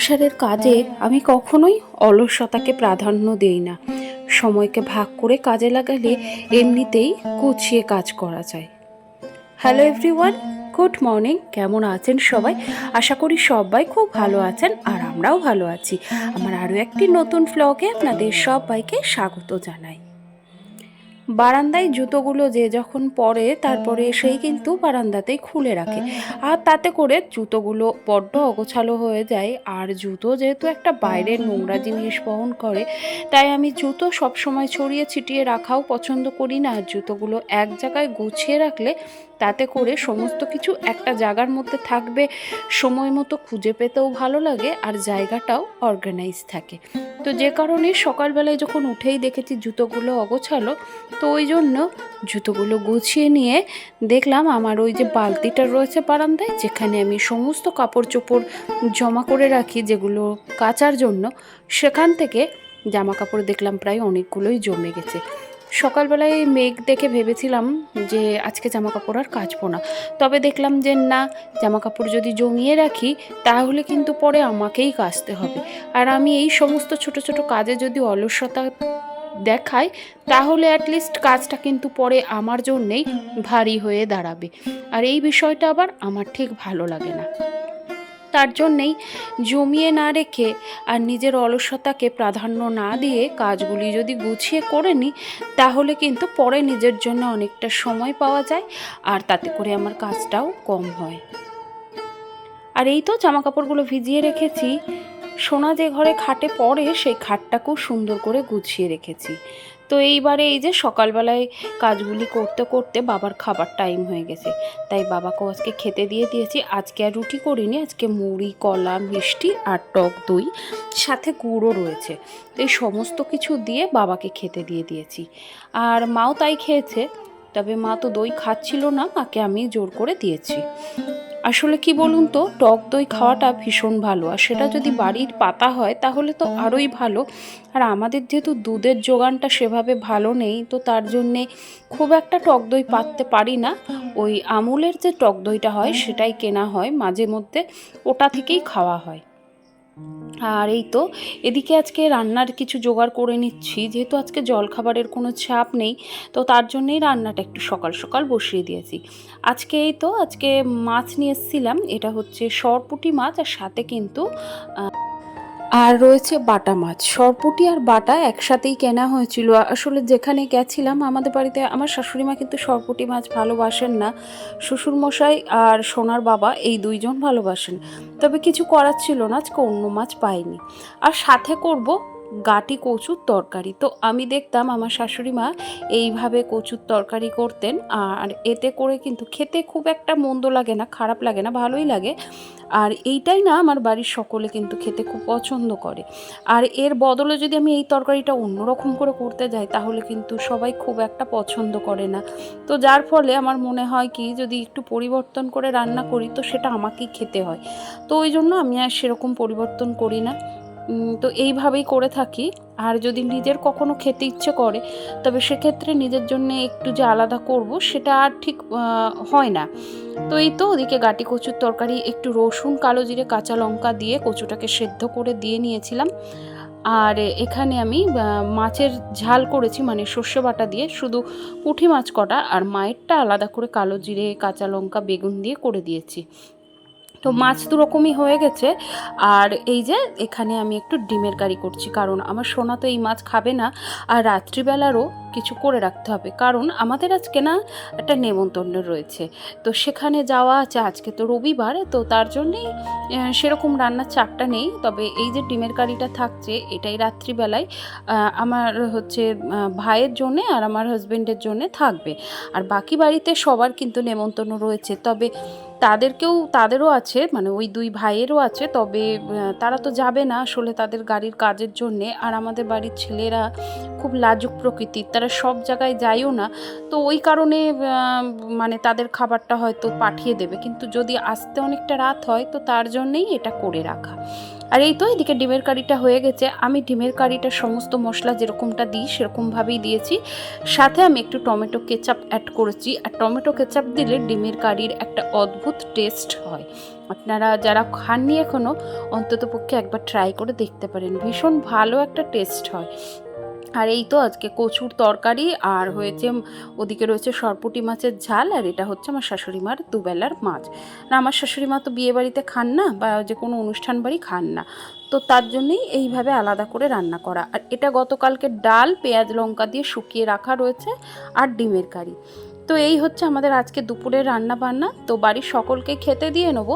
সংসারের কাজে আমি কখনোই অলসতাকে প্রাধান্য দেই না। সময়কে ভাগ করে কাজে লাগালে এমনিতেই গুছিয়ে কাজ করা যায়। হ্যালো এভরিওয়ান গুড মর্নিং কেমন আছেন সবাই? আশা করি সবাই খুব ভালো আছেন আর আমরাও ভালো আছি। আমার আরও একটি নতুন ফ্লগে আপনাদের সবাইকে স্বাগত জানাই। বারান্দায় জুতোগুলো যে যখন পরে তারপরে সেই কিন্তু বারান্দাতেই খুলে রাখে। আর তাতে করে জুতোগুলো বড্ড অগোছালো হয়ে যায়। আর জুতো যেহেতু একটা বাইরের নোংরা জিনিস বহন করে তাই আমি জুতো সবসময় ছড়িয়ে ছিটিয়ে রাখাও পছন্দ করি না। আর জুতোগুলো এক জায়গায় গুছিয়ে রাখলে তাতে করে সমস্ত কিছু একটা জায়গার মধ্যে থাকবে, সময় মতো খুঁজে পেতেও ভালো লাগে আর জায়গাটাও অর্গানাইজ থাকে। তো যে কারণে সকালবেলায় যখন উঠেই দেখেছি জুতোগুলো অগোছালো, তো ওই জন্য জুতোগুলো গুছিয়ে নিয়ে দেখলাম আমার ওই যে বালতিটা রয়েছে বারান্দায়, যেখানে আমি সমস্ত কাপড় চোপড় জমা করে রাখি যেগুলো কাচার জন্য, সেখান থেকে জামা কাপড় দেখলাম প্রায় অনেকগুলোই জমে গেছে। সকালবেলায় মেঘ দেখে ভেবেছিলাম যে আজকে জামা কাপড় আর কাচবো না। তবে দেখলাম যে না জামা কাপড় যদি জমিয়ে রাখি, তাহলে কিন্তু পরে আমাকেই কাচতে হবে। আর আমি এই সমস্ত ছোট ছোট কাজে যদি অলসতা দেখাই, তাহলে অ্যাটলিস্ট কাজটা কিন্তু পরে আমার জন্যেই ভারী হয়ে দাঁড়াবে। আর এই বিষয়টা আবার আমার ঠিক ভালো লাগে না। তার জন্যেই জমিয়ে না রেখে আর নিজের অলসতাকে প্রাধান্য না দিয়ে কাজগুলি যদি গুছিয়ে করে নিই তাহলে কিন্তু পরে নিজের জন্য অনেকটা সময় পাওয়া যায় আর তাতে করে আমার কাজটাও কম হয়। আর এই তো জামা কাপড়গুলো ভিজিয়ে রেখেছি। সোনা যে ঘরে খাটে পড়ে, সেই খাটটাকেও সুন্দর করে গুছিয়ে রেখেছি। তো এইবারে এই যে সকালবেলায় কাজগুলি করতে করতে বাবার খাবার টাইম হয়ে গেছে। তাই বাবাকেও আজকে খেতে দিয়ে দিয়েছি। আজকে আর রুটি করিনি, আজকে মুড়ি, কলা, মিষ্টি আর টক দই, সাথে গুঁড়ো রয়েছে। তো এই সমস্ত কিছু দিয়ে বাবাকে খেতে দিয়ে দিয়েছি। আর মাও তাই খেয়েছে, তবে মা তো দই খাচ্ছিল না, মাকে আমি জোর করে দিয়েছি। আসলে কি বলুন তো, টক দই খাওয়াটা ভীষণ ভালো। আর সেটা যদি বাড়ির পাতা হয়, তাহলে তো আরোই ভালো। আর আমাদের যেহেতু দুধের যোগানটা সেভাবে ভালো নেই, তো তার জন্যে খুব একটা টক দই পাততে পারি না। ওই আমুলের যে টক দইটা হয়, সেটাই কেনা হয়, মাঝে মধ্যে ওটা থেকেই খাওয়া হয়। আর এই তো, এদিকে আজকে রান্নার কিছু জোগাড় করে নিচ্ছি, যেহেতু আজকে জলখাবারের কোনো চাপ নেই, তো তার জন্যেই রান্নাটা একটু সকাল সকাল বসিয়ে দিয়েছি। আজকে এই তো, আজকে মাছ নিয়ে এসেছিলাম, এটা হচ্ছে সরপুটি মাছ আর সাথে কিন্তু আর রয়েছে বাটা মাছ। সরপুটি আর বাটা একসাথেই কেনা হয়েছিল। আসলে যেখানে গেছিলাম আমাদের বাড়িতে, আমার শাশুড়ি মা কিন্তু সরপুটি মাছ ভালোবাসেন না। শ্বশুর মশাই আর সোনার বাবা এই দুইজন ভালোবাসেন। তবে কিছু করার ছিল না, আজকে অন্য মাছ পাইনি। আর সাথে করব গাটি কচুর তরকারি। তো আমি দেখতাম আমার শাশুড়ি মা এইভাবে কচুর তরকারি করতেন। আর এতে করে কিন্তু খেতে খুব একটা মন্দ লাগে না, খারাপ লাগে না, ভালোই লাগে। আর এইটাই না আমার বাড়ির সকলে কিন্তু খেতে খুব পছন্দ করে। আর এর বদলে যদি আমি এই তরকারিটা অন্যরকম করে করতে যাই, তাহলে কিন্তু সবাই খুব একটা পছন্দ করে না। তো যার ফলে আমার মনে হয় কি, যদি একটু পরিবর্তন করে রান্না করি, তো সেটা আমাকেই খেতে হয়। তো ওই জন্য আমি আর সেরকম পরিবর্তন করি না। তো এইভাবেই করে থাকি। আর যদি নিজের কখনো খেতে ইচ্ছে করে, তবে সেক্ষেত্রে নিজের জন্য একটু যে আলাদা করব, সেটা আর ঠিক হয় না। তো এই তো ওদিকে গাটি কচুর তরকারি, একটু রসুন, কালো জিরে, কাঁচা লঙ্কা দিয়ে কচুটাকে সেদ্ধ করে দিয়ে নিয়েছিলাম। আর এখানে আমি মাছের ঝাল করেছি মানে সর্ষে বাটা দিয়ে, শুধু পুঁটি মাছ কটা, আর মায়েরটা আলাদা করে কালো জিরে, কাঁচা লঙ্কা, বেগুন দিয়ে করে দিয়েছি। তো মাছ দু রকমই হয়ে গেছে। আর এই যে এখানে আমি একটু ডিমের কারি করছি, কারণ আমার সোনা তো এই মাছ খাবে না। আর রাত্রিবেলারও কিছু করে রাখতে হবে, কারণ আমাদের আজকে না একটা নেমন্তন্ন রয়েছে। তো সেখানে যাওয়া আছে, আজকে তো রবিবার, তো তার জন্যেই সেরকম রান্নার চাপটা নেই। তবে এই যে ডিমের কারিটা থাকছে, এটাই রাত্রিবেলায় আমার হচ্ছে ভাইয়ের জন্যে আর আমার হাজবেন্ডের জন্যে থাকবে। আর বাকি বাড়িতে সবার কিন্তু নেমন্তন্ন রয়েছে। তবে তাদেরকেও, তাদেরও আছে মানে ওই দুই ভাইয়েরও আছে, তবে তারা তো যাবে না আসলে তাদের গাড়ির কাজের জন্যে। আর আমাদের বাড়ির ছেলেরা খুব লাজুক প্রকৃতির, তারা সব জায়গায় যায়ও না। তো ওই কারণে মানে তাদের খাবারটা হয়তো পাঠিয়ে দেবে। কিন্তু যদি আসতে অনেকটা রাত হয়, তো তার জন্যেই এটা করে রাখা। আর এই তো এদিকে ডিমের কারিটা হয়ে গেছে। আমি ডিমের কারিটা সমস্ত মশলা যেরকমটা দিই, সেরকমভাবেই দিয়েছি। সাথে আমি একটু টমেটো কেচাপ অ্যাড করেছি। আর টমেটো কেচাপ দিলে ডিমের কারির একটা অদ্ভুত টেস্ট হয়। আপনারা যারা খাননি এখনও অন্তত পক্ষে একবার ট্রাই করে দেখতে পারেন। ভীষণ ভালো একটা টেস্ট হয়। আর এই তো আজকে কচুর তরকারি আর হয়েছে ওদিকে রয়েছে সরপুটি মাছের ঝাল আর এটা হচ্ছে আমার শাশুড়ি মার দুবেলার মাছ। না আমার শাশুড়ি মা তো বিয়ে বাড়িতে খান না বা যে কোনো অনুষ্ঠান বাড়ি খান না। তো তার জন্যেই এইভাবে আলাদা করে রান্না করা। আর এটা গতকালকে ডাল পেঁয়াজ লঙ্কা দিয়ে শুকিয়ে রাখা রয়েছে আর ডিমের কারি। তো এই হচ্ছে আমাদের আজকে দুপুরের রান্না বান্না তো বাড়ির সকলকে খেতে দিয়ে নেব।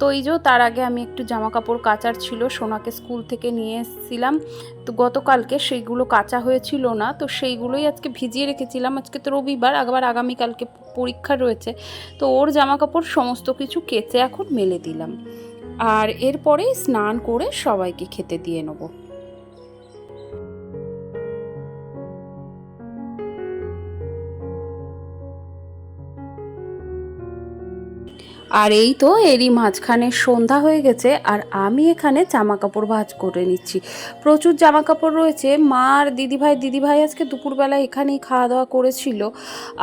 তো এই যে তার আগে আমি একটু জামা কাপড় কাচার ছিল, সোনাকে স্কুল থেকে নিয়ে এসেছিলাম। তো গতকালকে সেইগুলো কাঁচা হয়েছিল না, তো সেইগুলোই আজকে ভিজিয়ে রেখেছিলাম। আজকে তো রবিবার, আবার আগামীকালকে পরীক্ষা রয়েছে। তো ওর জামা কাপড় সমস্ত কিছু কেচে এখন মেলে দিলাম। আর এরপরেই স্নান করে সবাইকে খেতে দিয়ে নেব। আর এই তো এরই মাঝখানে সন্ধ্যা হয়ে গেছে আর আমি এখানে জামা কাপড় ভাজ করে নিচ্ছি। প্রচুর জামা কাপড় রয়েছে। মা আর দিদিভাই দিদিভাই আজকে দুপুরবেলা এখানেই খাওয়া দাওয়া করেছিল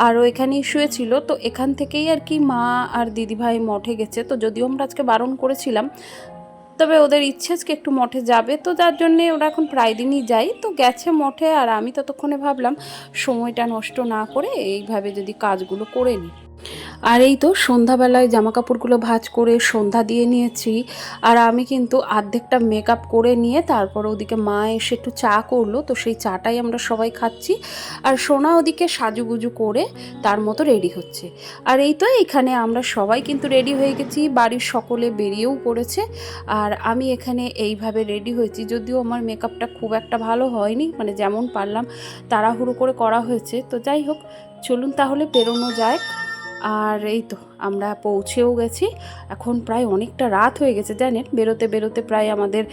আর ও এখানেই শুয়েছিল। তো এখান থেকেই আর কি মা আর দিদিভাই মঠে গেছে। তো যদিও আমরা আজকে বারণ করেছিলাম, তবে ওদের ইচ্ছে আজকে একটু মঠে যাবে। তো যার জন্যে ওরা এখন প্রায় দিনই যায়। তো গেছে মঠে আর আমি ততক্ষণে ভাবলাম সময়টা নষ্ট না করে এইভাবে যদি কাজগুলো করে নিই। আর এই তো সন্ধ্যাবেলায় জামা কাপড়গুলো ভাঁজ করে সন্ধ্যা দিয়ে নিয়েছি। আর আমি কিন্তু অর্ধেকটা মেকআপ করে নিয়ে তারপর ওদিকে মা এসে একটু চা করল, তো সেই চাটাই আমরা সবাই খাচ্ছি। আর সোনা ওদিকে সাজুগুজু করে তার মতো রেডি হচ্ছে। আর এই তো এখানে আমরা সবাই কিন্তু রেডি হয়ে গেছি, বাড়ির সকলে বেরিয়েও পড়েছে। আর আমি এখানে এইভাবে রেডি হয়েছি, যদিও আমার মেকআপটা খুব একটা ভালো হয়নি মানে যেমন পারলাম তাড়াহুড়ো করে করা হয়েছে। তো যাই হোক, চলুন তাহলে পেরোনো যায় আর এই তো, আমরা পৌঁছেও গেছি। এখন প্রায় অনেকটা রাত হয়ে গেছে, জানেন? বেরোতে বেরোতে প্রায় আমাদের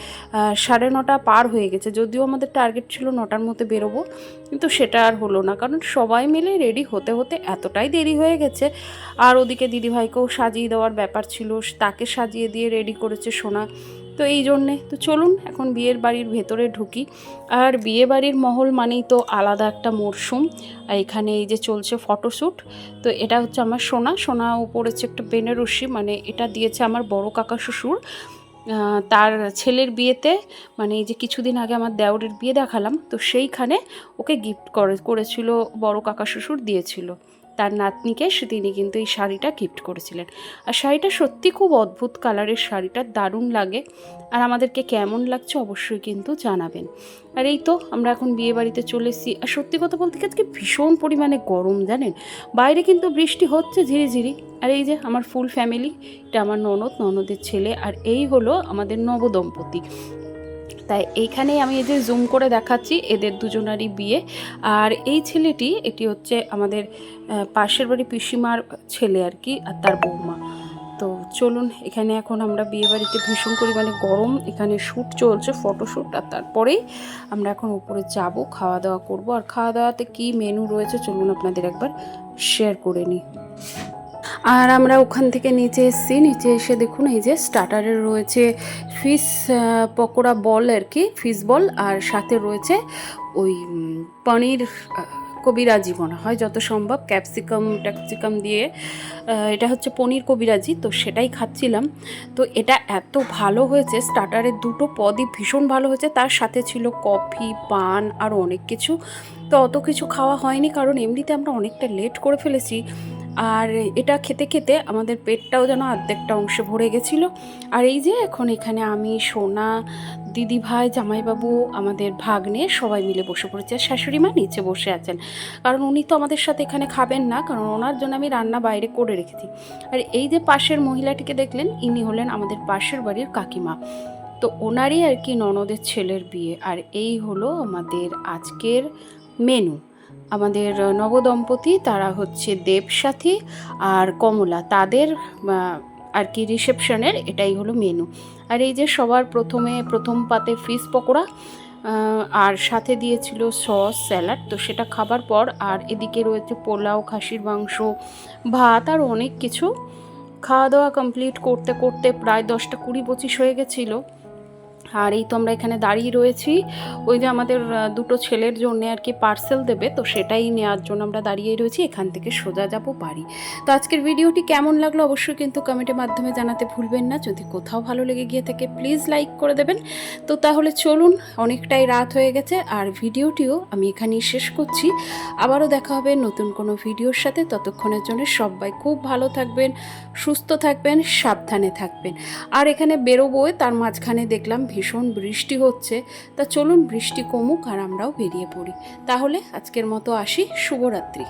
সাড়ে নটা পার হয়ে গেছে। যদিও আমাদের টার্গেট ছিল নটার মধ্যে বেরোবো, কিন্তু সেটা আর হলো না। কারণ সবাই মিলে রেডি হতে হতে এতটাই দেরি হয়ে গেছে। আর ওদিকে দিদিভাইকেও সাজিয়ে দেওয়ার ব্যাপার ছিল, তাকে সাজিয়ে দিয়ে রেডি করেছে সোনা। তো এই জন্যে। তো চলুন এখন বিয়ের বাড়ির ভেতরে ঢুকি। আর বিয়ে বাড়ির মহল মানেই তো আলাদা একটা মরশুম আর এখানে এই যে চলছে ফটোশ্যুট তো এটা হচ্ছে আমার সোনা। সোনা পড়েছে একটা বেনারসি। মানে এটা দিয়েছে আমার বড় কাকা শ্বশুর। তার ছেলের বিয়েতে মানে এই যে কিছুদিন আগে আমার দেওরের বিয়ে দেখালাম। তো সেইখানে ওকে গিফট করে, করেছিল বড় কাকা শ্বশুর দিয়েছিল। তার নাতনিকে তিনি কিন্তু এই শাড়িটা গিফট করেছিলেন। আর শাড়িটা সত্যি খুব অদ্ভুত কালারের শাড়িটা দারুণ লাগে। আর আমাদেরকে কেমন লাগছে অবশ্যই কিন্তু জানাবেন। আর এই তো আমরা এখন বিয়ে বাড়িতে চলে এসেছি। আর সত্যি কথা বলতে কি আজকে ভীষণ পরিমাণে গরম জানেন? বাইরে কিন্তু বৃষ্টি হচ্ছে ঝিরি ঝিরি আর এই যে আমার ফুল ফ্যামিলি এটা আমার ননদ, ননদের ছেলে। আর এই হলো আমাদের নবদম্পতি। তাই এইখানেই আমি যে জুম করে দেখাচ্ছি, এদের দুজনারই বিয়ে। আর এই ছেলেটি, এটি হচ্ছে আমাদের পাশের বাড়ি পিসিমার ছেলে আর কি, আর তার বৌমা। তো চলুন, এখানে এখন আমরা বিয়ে বাড়িতে ভীষণ পরিমাণে গরম, এখানে শ্যুট চলছে ফটোশ্যুট আর তারপরেই আমরা এখন উপরে যাব খাওয়া দাওয়া করব। আর খাওয়া দাওয়াতে কি মেনু রয়েছে, চলুন আপনাদের একবার শেয়ার করে নিই। আর আমরা ওখান থেকে নিচে এসেছি, নিচে এসে দেখুন, এই যে স্টার্টারে রয়েছে ফিশ পকোড়া বল আর কি ফিশ বল, আর সাথে রয়েছে ওই পনির কবিরাজি মনে হয় যত সম্ভব, ক্যাপসিকাম, ট্যাপসিকাম দিয়ে এটা হচ্ছে পনির কবিরাজি, তো সেটাই খাচ্ছিলাম। তো এটা এত ভালো হয়েছে স্টার্টারের দুটো পদই ভীষণ ভালো হয়েছে, তার সাথে ছিল কফি, পান, আর অনেক কিছু। তো অত কিছু খাওয়া হয়নি, কারণ এমনিতে আমরা অনেকটা লেট করে ফেলেছি। আর এটা খেতে খেতে আমাদের পেটটাও যেন অর্ধেকটা অংশে ভরে গেছিল। আর এই যে এখন এখানে আমি, সোনা দিদি ভাই জামাইবাবু, আমাদের ভাগ্নে সবাই মিলে বসে পড়েছে। আর শাশুড়ি মা নিচে বসে আছেন। কারণ উনি তো আমাদের সাথে এখানে খাবেন না, কারণ ওনার জন্য আমি রান্না বাইরে করে রেখেছি। আর এই যে পাশের মহিলাটিকে দেখলেন, ইনি হলেন আমাদের পাশের বাড়ির কাকিমা। তো ওনারই আর কি ননদের ছেলের বিয়ে। আর এই হলো আমাদের আজকের মেনু আমাদের নবদম্পতি, তারা হচ্ছে দেবসাথী আর কমলা। তাদের আর কি রিসেপশনের এটাই হলো মেনু। আর এই যে সবার প্রথমে, প্রথম পাতে ফিশ পকোড়া আর সাথে দিয়েছিল সস, স্যালাড। তো সেটা খাবার পর আর এদিকে রয়েছে পোলাও, খাসির মাংস, ভাত আর অনেক কিছু। খাওয়া দাওয়া কমপ্লিট করতে করতে প্রায় দশটা কুড়ি পঁচিশ হয়ে গেছিল। আর এই তো আমরা এখানে দাঁড়িয়ে রয়েছি। ওই যে আমাদের দুটো ছেলের জন্য আর কি পার্সেল দেবে, তো সেটাই নেওয়ার জন্য আমরা দাঁড়িয়ে রয়েছি। এখান থেকে সোজা যাব বাড়ি। তো আজকের ভিডিওটি কেমন লাগল অবশ্যই কিন্তু কমেন্টের মাধ্যমে জানাতে ভুলবেন না। যদি কোথাও ভালো লেগে গিয়ে থাকে প্লিজ লাইক করে দেবেন। তো তাহলে চলুন, অনেকটাই রাত হয়ে গেছে, আর ভিডিওটিও আমি এখানেই শেষ করছি। আবারও দেখা হবে নতুন কোনো ভিডিওর সাথে। ততক্ষণের জন্য সবাই খুব ভালো থাকবেন, সুস্থ থাকবেন, সাবধানে থাকবেন। আর এখানে বেরোবো, তার মাঝখানে দেখলাম ভীষণ বৃষ্টি হচ্ছে, তা চলুন বৃষ্টি কমুক আর আমরাও বেরিয়ে পড়ি। তাহলে আজকের মতো আসি, শুভরাত্রি।